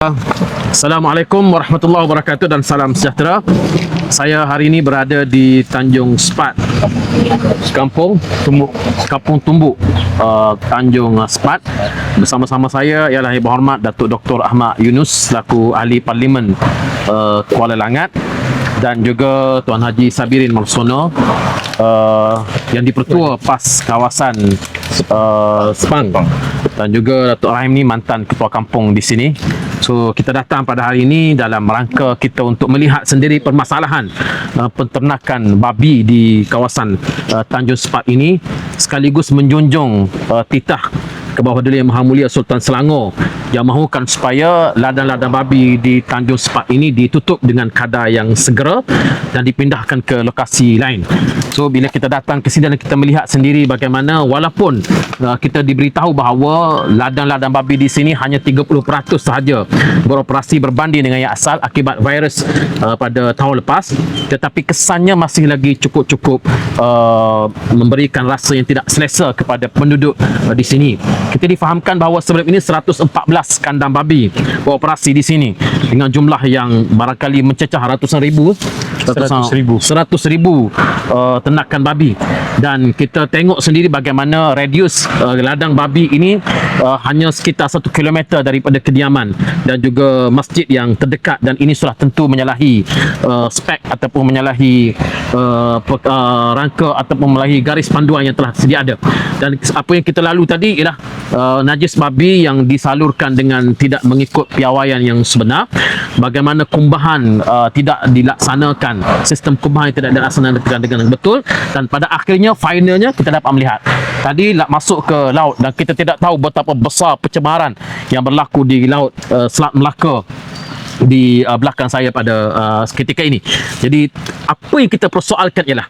Assalamualaikum warahmatullahi wabarakatuh dan salam sejahtera. Saya hari ini berada di Tanjung Sepat, Kampung Tumbuk, Kampung Tumbuk, uh, Tanjung Sepat. Bersama-sama saya ialah Yang Berhormat Datuk Dr. Ahmad Yunus selaku Ahli Parlimen uh, Kuala Langat dan juga Tuan Haji Sabirin Marsono uh, yang dipertua PAS kawasan uh, Sepang dan juga Datuk Rahim ni mantan ketua kampung di sini. So kita datang pada hari ini dalam rangka kita untuk melihat sendiri permasalahan uh, penternakan babi di kawasan uh, Tanjung Sepat ini sekaligus menjunjung uh, titah ke bawah Yang Maha Mulia Sultan Selangor yang mahukan supaya ladang-ladang babi di Tanjung Sepat ini ditutup dengan kadar yang segera dan dipindahkan ke lokasi lain. So bila kita datang ke sini dan kita melihat sendiri bagaimana walaupun uh, kita diberitahu bahawa ladang-ladang babi di sini hanya 30% sahaja beroperasi berbanding dengan yang asal akibat virus uh, pada tahun lepas tetapi kesannya masih lagi cukup-cukup uh, memberikan rasa yang tidak selesa kepada penduduk uh, di sini. Kita difahamkan bahawa sebelum ini 114 kandang babi beroperasi di sini dengan jumlah yang barangkali mencecah ratusan ribu. 100 ribu. 100 ribu uh, ternakan babi. Dan kita tengok sendiri bagaimana radius uh, ladang babi ini uh, hanya sekitar 1 km daripada kediaman dan juga masjid yang terdekat. Dan ini sudah tentu menyalahi uh, spek ataupun menyalahi uh, rangka ataupun menyalahi garis panduan yang telah sedia ada. Dan apa yang kita lalu tadi ialah uh, najis babi yang disalurkan dengan tidak mengikut piawaian yang sebenar. Bagaimana kumbahan uh, tidak dilaksanakan sistem kumbahan yang tidak dilaksanakan dengan betul. Dan pada akhirnya finalnya kita dapat melihat. Tadi lah masuk ke laut dan kita tidak tahu betapa besar pencemaran yang berlaku di laut uh, Selat Melaka di uh, belakang saya pada uh, ketika ini. Jadi apa yang kita persoalkan ialah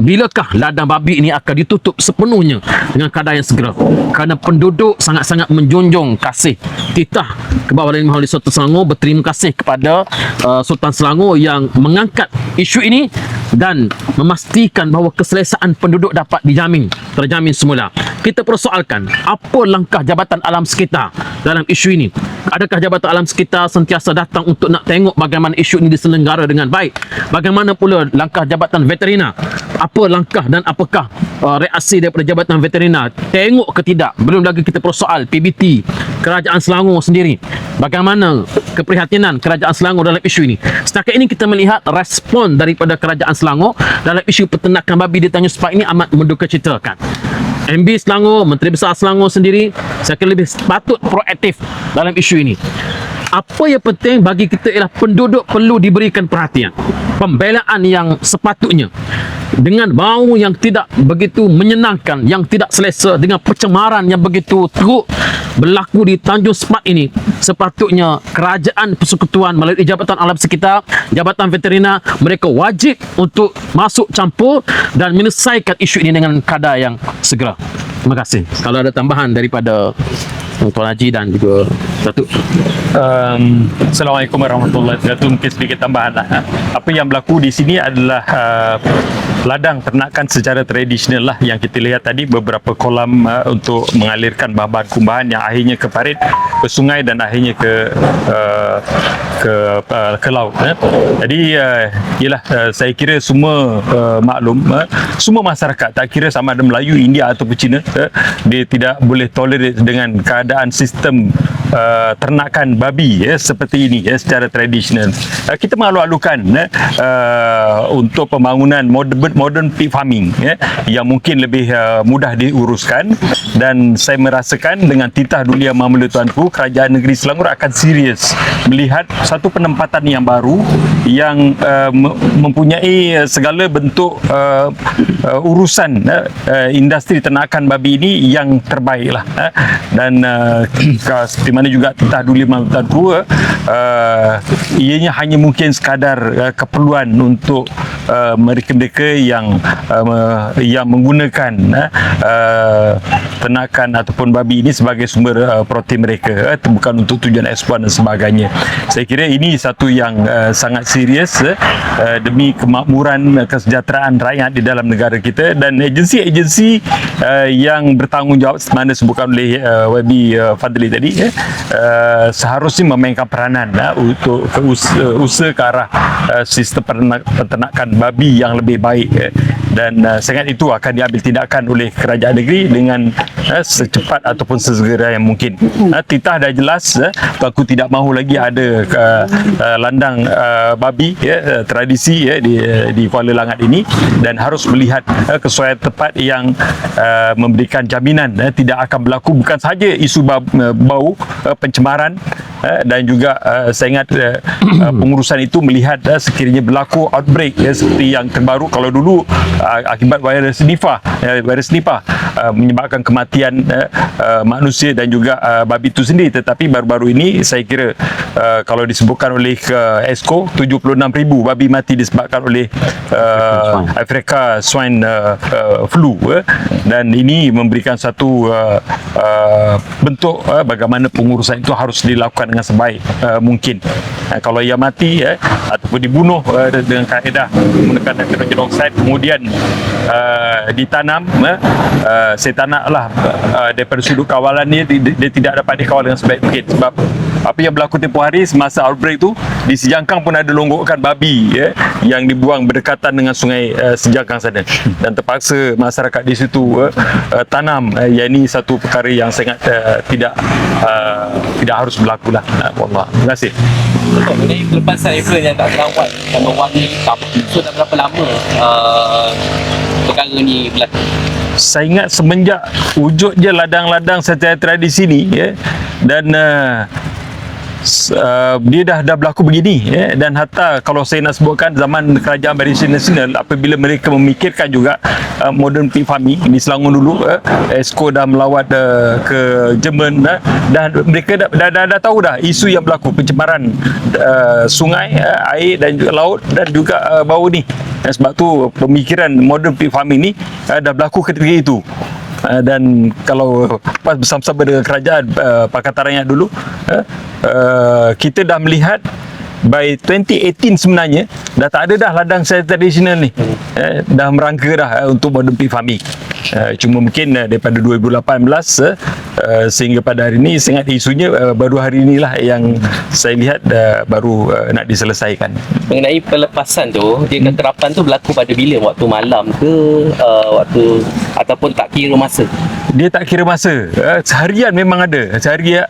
bilakah ladang babi ini akan ditutup sepenuhnya dengan kadar yang segera? Kerana penduduk sangat-sangat menjunjung kasih titah ke bawah Yang Maha Sultan Selangor berterima kasih kepada uh, Sultan Selangor yang mengangkat isu ini dan memastikan bahawa keselesaan penduduk dapat dijamin terjamin semula. Kita persoalkan apa langkah Jabatan Alam Sekitar dalam isu ini adakah Jabatan Alam Sekitar sentiasa datang untuk nak tengok bagaimana isu ini diselenggara dengan baik? Bagaimana pula langkah Jabatan Veterina? Apa langkah dan apakah uh, reaksi daripada Jabatan Veterina? Tengok ke tidak? Belum lagi kita persoal PBT Kerajaan Selangor sendiri. Bagaimana keprihatinan Kerajaan Selangor dalam isu ini? Setakat ini kita melihat respon daripada Kerajaan Selangor dalam isu peternakan babi. Di Tanjung Sepat ini amat menduka citakan MB Selangor, Menteri Besar Selangor sendiri saya kira lebih patut proaktif dalam isu ini apa yang penting bagi kita ialah penduduk perlu diberikan perhatian. Pembelaan yang sepatutnya. Dengan bau yang tidak begitu menyenangkan yang tidak selesa dengan pencemaran yang begitu teruk berlaku di Tanjung Sepat ini sepatutnya kerajaan persekutuan melalui Jabatan Alam Sekitar Jabatan Veterina mereka wajib untuk masuk campur dan menyelesaikan isu ini dengan kadar yang segera. Terima kasih. Kalau ada tambahan daripada Tuan Haji dan juga Datuk Um, Assalamualaikum warahmatullahi wabarakatuh. Mungkin sedikit tambahan lah. ha. Apa yang berlaku di sini adalah uh, ladang ternakan secara tradisional lah yang kita lihat tadi beberapa kolam uh, untuk mengalirkan bahan-bahan kumbahan yang akhirnya ke parit, ke sungai dan akhirnya ke uh, ke uh, ke laut. eh. Jadi uh, ialah uh, saya kira semua uh, maklum uh, semua masyarakat tak kira sama ada Melayu, India ataupun Cina uh, dia tidak boleh tolerate dengan keadaan sistem uh, ternakan babi ya seperti ini ya secara tradisional. Uh, kita malu-alukan ya, uh, untuk pembangunan modern modern pig farming ya yang mungkin lebih uh, mudah diuruskan. Dan saya merasakan dengan titah Maha Mulia Tuanku kerajaan negeri Selangor akan serius melihat satu penempatan yang baru yang uh, me- mempunyai segala bentuk uh, uh, urusan uh, uh, industri ternakan babi ini yang terbaik lah uh, dan uh, seperti mana juga titah Maha Mulia Tuanku uh, ianya hanya mungkin sekadar uh, keperluan untuk uh, mereka-mereka yang uh, yang menggunakan uh, uh, ternakan ataupun babi ini sebagai sumber uh, protein mereka. Uh, bukan untuk tujuan ekspor dan sebagainya. Saya kira ini satu yang uh, sangat serius uh, uh, demi kemakmuran uh, kesejahteraan rakyat di dalam negara kita dan agensi-agensi uh, yang bertanggungjawab mana disebutkan oleh uh, Wabi uh, Fadli tadi uh, uh, seharusnya memainkan peranan uh, untuk usaha, usaha ke arah uh, sistem peternak, peternakan babi yang lebih baik uh, dan uh, sangat itu akan diambil tindakan oleh kerajaan negeri dengan uh, secepat ataupun sesegera yang mungkin. Uh, titah dah jelas uh, aku tidak mahu lagi ada uh, uh, landang uh, babi ya uh, tradisi ya di uh, di Kuala Langat ini. Dan harus melihat uh, kesesuaian tepat yang uh, memberikan jaminan uh, tidak akan berlaku. Bukan sahaja isu bau, uh, bau uh, pencemaran uh, dan juga uh, saya ingat uh, pengurusan itu melihat uh, sekiranya berlaku outbreak ya, seperti yang terbaru kalau dulu uh, akibat virus Nipah uh, virus Nipah uh, menyebabkan kematian uh, uh, manusia dan juga uh, babi itu sendiri. Tetapi baru-baru ini saya kira uh, kalau disebutkan oleh uh, ESCO 76,000 babi mati disebabkan oleh uh, Africa swine uh, uh, flu uh, dan ini memberikan satu uh, uh, bentuk uh, bagaimana pengurusan itu harus dilakukan dengan sebaik uh, mungkin. Uh, kalau ia mati uh, ataupun dibunuh uh, dengan kaedah menggunakan nitrogen oxide kemudian uh, ditanam uh, uh, saya tak naklah uh, daripada sudut kawalan ni dia, dia tidak dapat dikawal dengan sebaik mungkin sebab apa yang berlaku tempoh hari semasa outbreak tu di Sejangkang pun ada longgokan babi ya, yang dibuang berdekatan dengan sungai uh, Sejangkang sana dan terpaksa masyarakat di situ uh, uh, tanam uh, yang ini satu perkara yang sangat uh, tidak uh, tidak harus berlaku lah Allah terima kasih. Ini pelepasan influencer yang tak terawat dan mewarnai hitam. So dah berapa lama uh, perkara ni berlaku? Saya ingat semenjak wujud je ladang-ladang secara tradisi ni ya. Dan uh, uh, dia dah dah berlaku begini ya dan hatta kalau saya nak sebutkan zaman kerajaan Barisan Nasional apabila mereka memikirkan juga uh, modern pig farming di Selangor dulu uh, ESCO dah melawat uh, ke Jerman uh, dan mereka dah, dah, dah, dah tahu dah isu yang berlaku pencemaran uh, sungai uh, air dan juga laut dan juga uh, bau ni. Dan sebab tu pemikiran modern pig farming ni uh, dah berlaku ketika itu Uh, dan kalau pas bersama-sama dengan kerajaan uh, Pakatan Rakyat dulu uh, uh, kita dah melihat by 2018 sebenarnya dah tak ada dah ladang secara tradisional ni. Uh, dah merangka dah uh, untuk modern pig farming uh, cuma mungkin uh, daripada 2018 uh, uh, sehingga pada hari ini sangat isunya uh, baru hari inilah yang saya lihat uh, baru uh, nak diselesaikan Mengenai pelepasan tu, dia keterapan tu berlaku pada bila? Waktu malam ke? Uh, waktu ataupun tak kira masa? dia tak kira masa uh, seharian memang ada seharian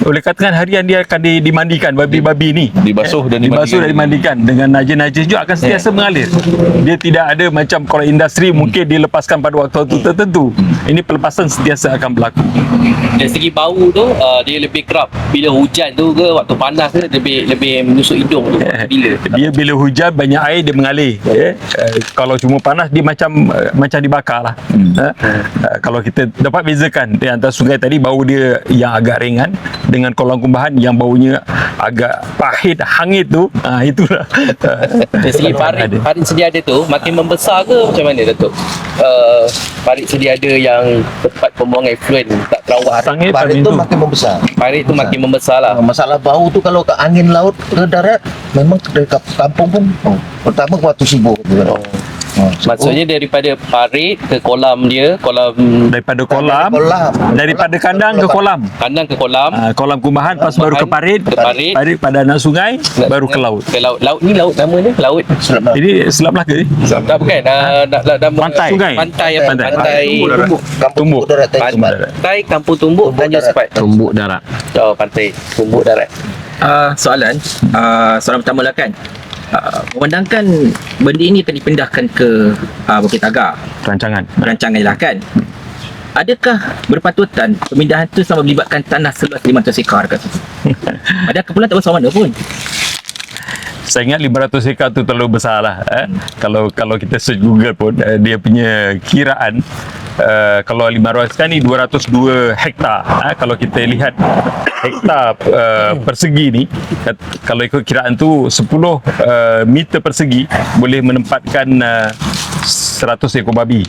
oleh katakan harian dia akan di, dimandikan babi-babi ni Dibasuh dan dibasuh dimandikan. dan dimandikan dengan najis-najis juga akan sentiasa mengalir dia tidak ada macam kalau industri mungkin dilepaskan pada waktu-waktu tertentu ini pelepasan sentiasa akan berlaku Dari segi bau tu, uh, dia lebih kerap bila hujan tu ke? Waktu panas ke? Lebih lebih menusuk hidung tu? Waktu bila? dia bila hujan banyak air dia mengalir ya. Uh, kalau cuma panas dia macam uh, macam dibakar lah uh, uh, kalau kita dapat bezakan di antara sungai tadi bau dia yang agak ringan dengan kolam kumbahan yang baunya agak pahit hangit tu uh, itulah Dari segi parit, parit sedia ada tu makin membesar ke macam mana Datuk? Uh, parit sedia ada yang tempat pembuangan effluent tak terawat. Parit paling tu tu makin membesar. Parit tu makin membesar lah. Masalah bau tu kalau ke angin laut ke darat memang dekat kampung pun oh, pertama waktu sibuk. Oh. Maksudnya daripada parit ke kolam dia, kolam daripada kolam kolam. daripada kandang ke kolam kandang ke kolam, uh, kolam kumbahan lepas baru ke parit ke parit, parit pada anak sungai baru ke laut Ke laut. Laut ni laut nama dia? Laut. Selamat. ini Selat Melaka ni Tak bukan. Dah, dah, dah, Pantai. Sungai. Pantai apa? Pantai. Pantai. Tumbuk. Tumbuk. Pantai Kampung Tumbuk, Tanjung. Sepat. Tumbuk darat. Oh, pantai Tumbuk Darat. uh, soalan uh, soalan pertama lah kan uh, memandangkan benda ini akan dipindahkan ke uh, Bukit Tagak rancangan rancangan lah kan? Adakah berpatutan pemindahan itu sama melibatkan tanah seluas 500 ekar ke? Adakah pula tak besar mana pun? Saya ingat 500 hektar tu terlalu besar lah eh? kalau kalau kita search Google pun eh, dia punya kiraan eh, kalau 500 kan ni 202 hektar eh? kalau kita lihat hektar uh, persegi ni kalau ikut kiraan tu 10 uh, meter persegi boleh menempatkan uh, 100 ekor babi.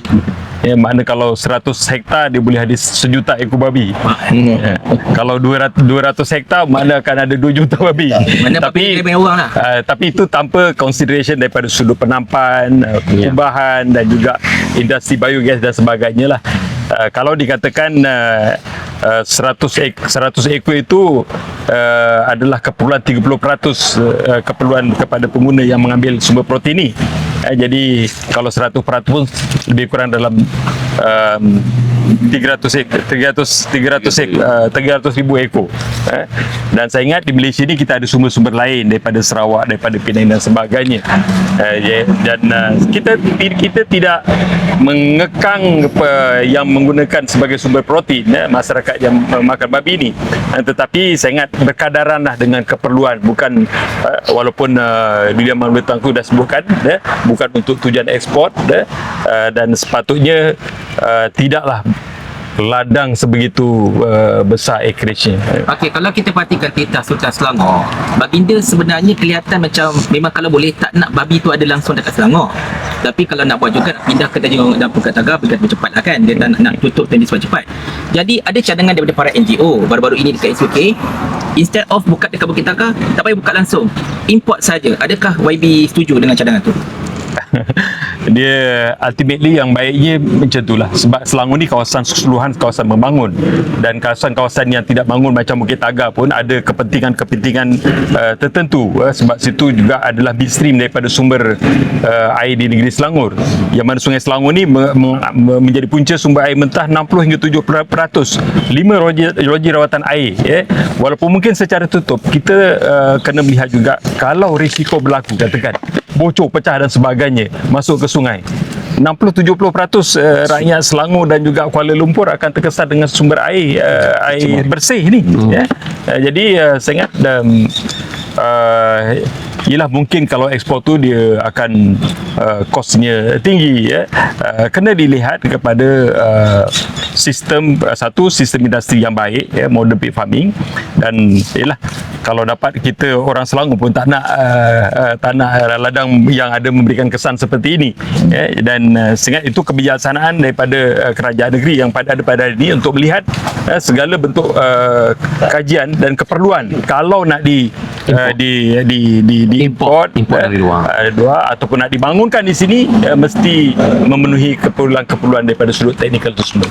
Ya, makna kalau 100 hektar dia boleh ada sejuta ekor babi. Ya. Kalau 200 200 hektar makna akan ada 2 juta babi. Mana tapi banyak orang lah. Uh, tapi itu tanpa consideration daripada sudut penampan, uh, pertumbuhan dan juga industri biogas dan sebagainya lah. Uh, kalau dikatakan uh, uh, 100 ek 100 ekor itu uh, adalah keperluan 30% uh, keperluan kepada pengguna yang mengambil sumber protein ni. Uh, jadi kalau 100% pun lebih kurang dalam 300 ek 300 300 ek uh, 300 ribu ekor eh? dan saya ingat di Malaysia ni kita ada sumber-sumber lain daripada Sarawak daripada Penang dan sebagainya uh, ya, dan uh, kita kita tidak mengekang yang menggunakan sebagai sumber protein eh, masyarakat yang makan babi ni. Uh, tetapi saya ingat berkadaran lah dengan keperluan bukan uh, walaupun uh, William Malbetang tu dah sebutkan eh, bukan untuk tujuan ekspor eh, uh, dan sepatutnya uh, tidaklah ladang sebegitu uh, besar acreage-nya. Okey, kalau kita perhatikan titah Sultan Selangor, baginda sebenarnya kelihatan macam memang kalau boleh tak nak babi tu ada langsung dekat Selangor. Tapi kalau nak buat juga nak pindah ke Tanjung dan Pukat Tagar berkat cepat lah kan. Dia tak nak, nak tutup tadi cepat-cepat. Jadi ada cadangan daripada para NGO baru-baru ini dekat SUK Instead of buka dekat Bukit Tagar, tak payah buka langsung. Import saja. Adakah YB setuju dengan cadangan tu? dia ultimately yang baiknya macam itulah sebab Selangor ni kawasan keseluruhan kawasan membangun. Dan kawasan-kawasan yang tidak bangun macam Bukit Tagar pun ada kepentingan-kepentingan uh, tertentu uh, sebab situ juga adalah midstream daripada sumber uh, air di negeri Selangor. Yang mana Sungai Selangor ni me- me- menjadi punca sumber air mentah 60 hingga 70% lima roji, roji rawatan air ya. walaupun mungkin secara tutup kita uh, kena melihat juga kalau risiko berlaku katakan bocor pecah dan sebagainya masuk ke sungai 60-70% uh, rakyat Selangor dan juga Kuala Lumpur akan terkesan dengan sumber air uh, air bersih ni ya. Uh, jadi uh, saya ingat um, uh, Yelah mungkin kalau ekspor tu dia akan uh, kosnya tinggi ya. Uh, kena dilihat kepada uh, sistem uh, satu sistem industri yang baik ya modern pig farming. Dan yalah kalau dapat kita orang Selangor pun tak nak uh, uh, tak nak ladang yang ada memberikan kesan seperti ini ya. Dan uh, sehingga itu kebijaksanaan daripada uh, kerajaan negeri yang pada ada pada hari ini untuk melihat uh, segala bentuk uh, kajian dan keperluan. Kalau nak di uh, di di di, di Import. Import eh, dari luar. uh, luar ataupun nak dibangunkan di sini uh, mesti memenuhi keperluan-keperluan daripada sudut teknikal semua.